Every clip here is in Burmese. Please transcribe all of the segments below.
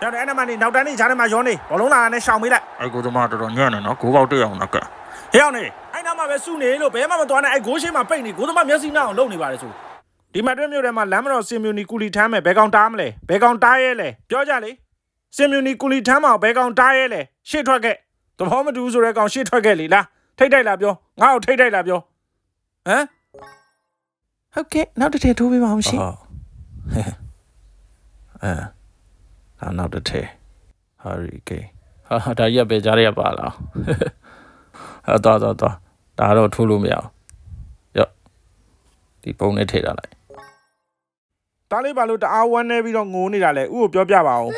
ကြောက်တယ်အဲ့နမနေနောက်တန်းနေဂျားထဲမှာရောနေဘောလုံးလာနဲ့ရှောင်မေးလိုက်အဲ့ကိုသမားတော်တော်ညံ့နေနော်ဂိုးပေါက်တက်အောင်နောက်ကဟဲ့အောင်နေအဲ့နားမှာပဲစုနေလို့ဘဲမှမသွားနဲ့အဲ့ဂိုးရှင်းမှာပိတ်နေဂိုးသမားမျက်စိနှောက်အောင်လုံနေပါလေဆိုဒီမှာတွင်းမြို့ထဲမှာလမ်းမတော်စင်မြူနီကူလီထမ်းမယ်ဘဲကောင်တားမလဲဘဲကောင်တားရဲလဲပြောကြလေစင်မြူနီကူလီထမ်းမှာဘဲကောင်တားရဲလဲရှေ့ထွက်ခဲ့သဘောမတူဘူးဆိုတဲ့ကောင်ရှေ့ထွက်ခဲ့လေလားထိတ်တိုက်လာပြောငါ့ကိုထိတ်တိုက်လာပြောဟမ်ဟုတ်ကဲ့နောက်တစ်ထည့်ထိုးပေးပါအောင်ရှင်ဟုတ်အဲ ဒါနောက်တစ်ထည့်ဟာရီကေဟာဒါကြီးကပဲကြားရပါလားဟာတော့တော့တော့ဒါတော့ထိုးလို့မရအောင်ရော့ဒီပုံနဲ့ထည့်ထားလိုက်တားလေးပါလို့တအားဝမ်းနေပြီးတော့ငိုနေတာလေဥကိုပြောပြပါအောင်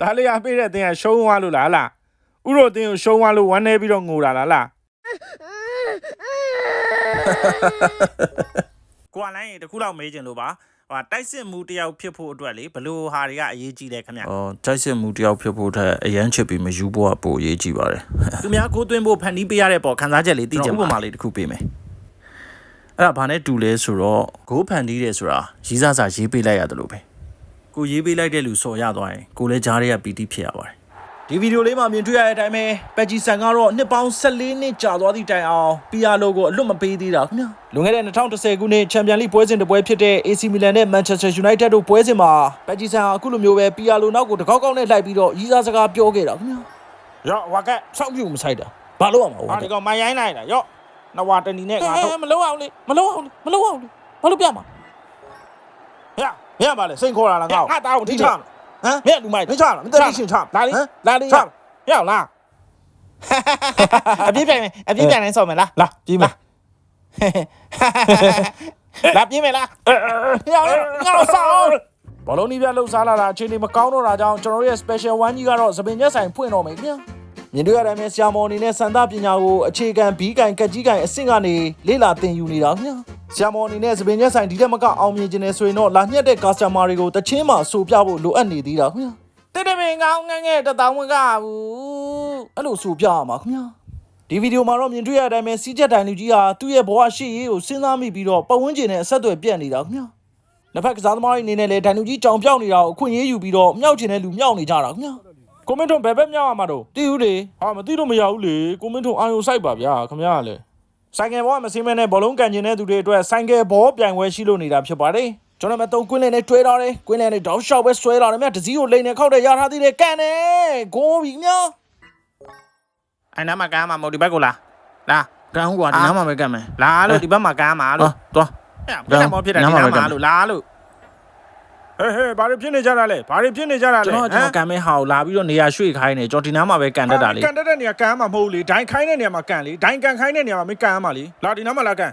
တားလေးအပေးတဲ့အတင်းကရှုံးသွားလို့လားလားဥတို့အတင်းကိုရှုံးသွားလို့ဝမ်းနေပြီးတော့ငိုတာလားလား ကိုကလိုင်းရင်တစ်ခုလောက်မေးချင်လို့ပါဟိုတိုက်စစ်မှုတယောက်ဖြစ်ဖို့အတွက်လေဘလို့ဟာတွေကအရေးကြီးတယ်ခင်ဗျအော်ကြိုက်စစ်မှုတယောက်ဖြစ်ဖို့ထက်အရန်ချစ်ပြီးမယူဖို့ကပိုအရေးကြီးပါတယ်သူများကိုသွင်းဖို့ဖန်တီးပေးရတဲ့ပေါ်ခန်းစားချက်လေးသိချင်ဥပါပမာလေးတစ်ခုပေးမယ်အဲ့ဒါဘာနဲ့တူလဲဆိုတော့ဂိုးဖန်တီးတယ်ဆိုတာရီးစားစာရေးပေးလိုက်ရတယ်လို့ပဲကိုရေးပေးလိုက်တဲ့လူစော်ရသွားရင်ကိုလည်းကြားရရပီတိဖြစ်ရပါတယ် ဒီဗီဒီယိုလေးမှာမြင်တွေ့ရတဲ့အတိုင်းပဲပက်ဂျီဆန်ကတော့နှစ်ပေါင်း14နှစ်ကြာသွားသည့်တိုင်အောင် PR လိုကိုအလွတ်မပေးသေးတာခင်ဗျာလွန်ခဲ့တဲ့2010ခုနှစ်ချန်ပီယံလိပွဲစဉ်တစ်ပွဲဖြစ်တဲ့ AC Milan နဲ့ Manchester United တို့ပွဲစဉ်မှာပက်ဂျီဆန်အခုလိုမျိုးပဲ PR လိုနောက်ကိုတကောက်ကောက်နဲ့လိုက်ပြီးတော့ရီးစားစကားပြောခဲ့တာခင်ဗျာရော့ဝါကက်စောက်ပြူမဆိုင်တာဘာလို့အောင်မဟာဟုတ်ဒီကောင်မရိုင်းလိုက်တာရော့နဝါတနီနဲ့ငါတော့မလုံးအောင်လေမလုံးအောင်လေမလုံးအောင်လေဘာလို့ပြမှာဟဲ့မင်းကပါလေစိန်ခေါ်လာလားငါ့ကိုဟာတာကိုထိချမှာ ဟမ်မင်းလူမိုက်မင်းချလားမင်းတက်ပြီးရှင်ချလာလေဟမ်လာလေချရောက်လားအပြစ်ပြန်မယ်အပြစ်ပြန်နိုင်ဆော့မယ်လားလာပြီးမယ်လာပြင်းမယ်လားရောက်ငါဆောင်းဘောလုံးနီးပြလှုပ်ရှားလာတာအချိန်လေးမကောင်းတော့တာကြောင့်ကျွန်တော်တို့ရဲ့ special one ကြီးကတော့သပင်ရက်ဆိုင်ဖွင့်တော့မယ်ခင်ဗျာမြင်တွေ့ရတဲ့အမြဲဆရာမော်အနေနဲ့စံသားပညာကိုအခြေခံဘီးကင်ကက်ကြီးကင်အဆင့်ကနေလေ့လာသင်ယူနေတာခင်ဗျာ ဆရာမော်အနေနဲ့သပင်ရက်ဆိုင်ဒီတက်မကအောင်မြင်ခြင်းနဲ့ဆိုရင်တော့လာညှက်တဲ့ customer တွေကိုတချင်းမှဆိုပြဖို့လိုအပ်နေသေးတာခင်ဗျာတဲ့တဲ့မင်းကောင်းငငယ်တတောင်းဝင်ကဘူးအဲ့လိုဆိုပြရမှာခင်ဗျာဒီဗီဒီယိုမှာတော့မြင်တွေ့ရတဲ့အတိုင်းပဲစီးချက်တိုင်လူကြီးဟာသူ့ရဲ့ဘဝရှိရေးကိုစဉ်းစားမိပြီးတော့ပတ်ဝန်းကျင်နဲ့အဆက်အသွယ်ပြတ်နေတာခင်ဗျာ။နှစ်ဖက်ကစားသမားတွေအနေနဲ့လည်းတိုင်လူကြီးကြောင်ပြောက်နေတာကိုအခွင့်အရေးယူပြီးတော့မြောက်ချင်တဲ့လူမြောက်နေကြတာခင်ဗျာ။ကွန်မန့်ထုံဘယ်ဘက်မြောက်ရမှာတော့တီးဦးလေဟာမသိလို့မရဘူးလေကွန်မန့်ထုံအာယုံစိုက်ပါဗျာခင်ဗျာလေ ဆိုင်ကယ်ဘောကမစင်းမဲနဲ့ဘောလုံးကန်ကျင်တဲ့သူတွေအတွက်ဆိုင်ကယ်ဘောပြိုင်ပွဲရှိလို့နေတာဖြစ်ပါတယ်ကျွန်တော်မတော့ကွင်းလင်းနဲ့တွဲထားတယ်ကွင်းလင်းနဲ့တောက်လျှောက်ပဲဆွဲလာတယ်မြတ်တစည်းကိုလိန်နဲ့ခောက်တဲ့ရထားသေးတယ်ကန်တယ်ဂိုးပြီမြတ်အဲ့နားမှာကမ်းမှာမဟုတ်ဒီဘက်ကိုလာလာကမ်းဟူကွာဒီနားမှာပဲကမ်းမယ်လာလို့ဒီဘက်မှာကမ်းမှာလို့ဟာသွားပြတ်မောဖြစ်တယ်ဒီနားနားမှာပဲမှာကမ်းလို့လာလို့ ဟဲ့ဟဲ့ဘာတွေဖြစ်နေကြတာလဲဘာတွေဖြစ်နေကြတာလဲကျွန်တော်ကျွန်တော်ကမ်းမဲဟာကိုလာပြီးတော့နေရာရွှေ့ခိုင်းနေကျွန်တော်ဒီနားမှာပဲကန်တတ်တာလေကန်တက်တဲ့နေရာကန်မှာမဟုတ်လေဒိုင်ခိုင်းတဲ့နေရာမှာကန်လေဒိုင်ကန်ခိုင်းတဲ့နေရာမှာမင်းကန်မှာလေလာဒီနားမှာလာကန်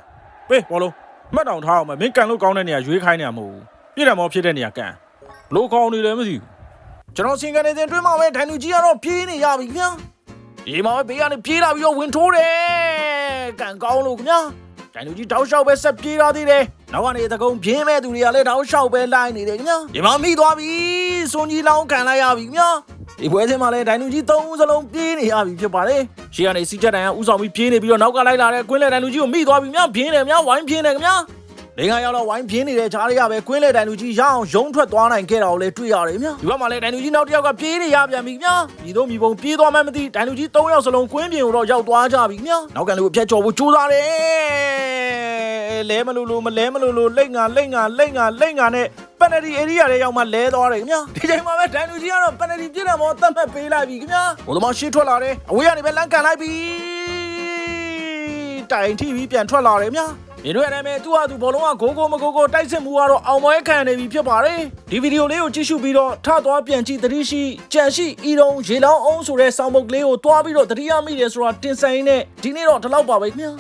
ပေးဘောလုံးမှတ်တောင်ထားအောင်မမင်းကန်လို့ကောင်းတဲ့နေရာရွေးခိုင်းနေရမဟုတ်ဘူးပြည့်တယ်မောဖြစ်တဲ့နေရာကန်လိုကောင်းနေတယ်မသိဘူးကျွန်တော်စင်ကန်နေတဲ့တွင်းမှာပဲဒိုင်လူကြီးကတော့ပြေးနေရပြီခင်ဗျာဒီမှာပဲဘေးကနေပြေးလာပြီးတော့ဝင်ထိုးတယ်ကန်ကောင်းလို့ခင်ဗျာဒိုင်လူကြီးတောက်လျှောက်ပဲဆက်ပြေးလာသေးတယ် နောက်ကနေတကုံပြင်းမဲ့သူတွေကလည်းတောက်လျှောက်ပဲလိုက်နေတယ်ခင်ဗျာဒီမှာမိသွားပြီစွန်ကြီးလောင်းကန်လိုက်ရပြီခင်ဗျာဒီပွဲစဉ်မှာလည်းဒိုင်လူကြီး၃ဦးစလုံးပြေးနေရပြီဖြစ်ပါတယ်။ရှေ့ကနေစီချက်တိုင်ကဥဆောင်ပြီးပြေးနေပြီးတော့နောက်ကလိုက်လာတဲ့ကွင်းလေဒိုင်လူကြီးကိုမိသွားပြီများပြင်းတယ်များဝိုင်းပြင်းတယ်ခင်ဗျာ။ လေငါရောက်တော့ဝိုင်းပြင်းနေတဲ့ကြားတွေကပဲကွင်းလေဒိုင်လူကြီးရအောင်ရုံးထွက်သွားနိုင်ခဲ့တာကိုလည်းတွေ့ရတယ်ခင်ဗျာ။ဒီဘက်မှာလည်းဒိုင်လူကြီးနောက်တစ်ယောက်ကပြေးနေရပြန်ပြီခင်ဗျာ။ဒီတော့မိဘုံပြေးသွားမှမသိဒိုင်လူကြီး၃ယောက်စလုံးကွင်းပြင်ကိုတော့ရောက်သွားကြပြီခင်ဗျာ။နောက်ကန်လူအပြတ်ကျော်ဖို့ကြိုးစားတယ်။လဲမလို့လို့မလဲမလို့လို့လိတ်ငါလိတ်ငါလိတ်ငါလိတ်ငါနဲ့ပန်နတီဧရိယာတွေရောက်မှလဲသွားတယ်ခင်ဗျာဒီချိန်မှာပဲဒန်လူကြီးကတော့ပန်နတီပြည့်တယ်မောတတ်မှတ်ပေးလိုက်ပြီခင်ဗျာဘိုးသမားရှေ့ထွက်လာတယ်အဝေးကနေပဲလမ်းကန်လိုက်ပြီ တိုင်ထိပြီးပြန်ထွက်လာတယ်ခင်ဗျာမြင်တွေ့ရတယ်မယ်သူ့ဟာသူဘောလုံးကဂိုးဂိုးမဂိုးဂိုးတိုက်စစ်မှုကတော့အောင်ပွဲခံနေပြီဖြစ်ပါတယ်ဒီဗီဒီယိုလေးကိုကြည့်ရှုပြီးတော့ထသွားပြန်ကြည့်သတိရှိကြံရှိဤတုံရေလောင်းအောင်ဆိုတဲ့ဆောင်းပုတ်ကလေးကိုတွားပြီးတော့သတိရမိတယ်ဆိုတာတင်ဆိုင်နေဒီနေ့တော့ဒီလောက်ပါပဲခင်ဗျာ